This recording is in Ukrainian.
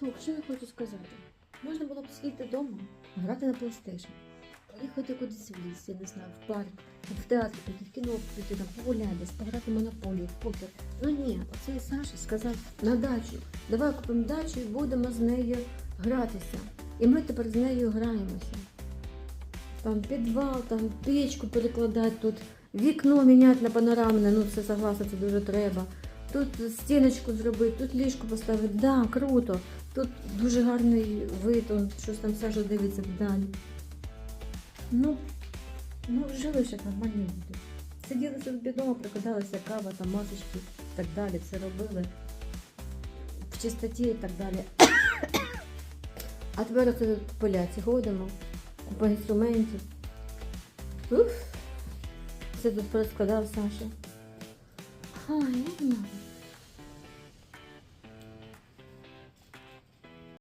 Фух, що я хочу сказати? Можна було б сидіти вдома, грати на PlayStation, поїхати кудись в ліс, я не знаю, в парк, в театр піти, в кіно піти, там, погуляти, пограти в монополію, в покер. Ну ні, оцей Саша сказав на дачу. Давай купимо дачу і будемо з нею гратися. І ми тепер з нею граємося. Там підвал, там печку перекладати, тут вікно міняти на панорамне, ну це согласна, це дуже треба. Тут стіночку зробити, тут ліжко поставити. Да, круто. Тут дуже гарний вид, он, щось там Саша дивиться вдалі. Ну, ну жили як нормальні люди. Сиділи собі вдома, прикладалася кава, там масочки і так далі, все робили в чистоті і так далі. А тепер оце тут поляці ходимо, купа інструментів. Уф, все тут розкладав Саша. Ай, я не.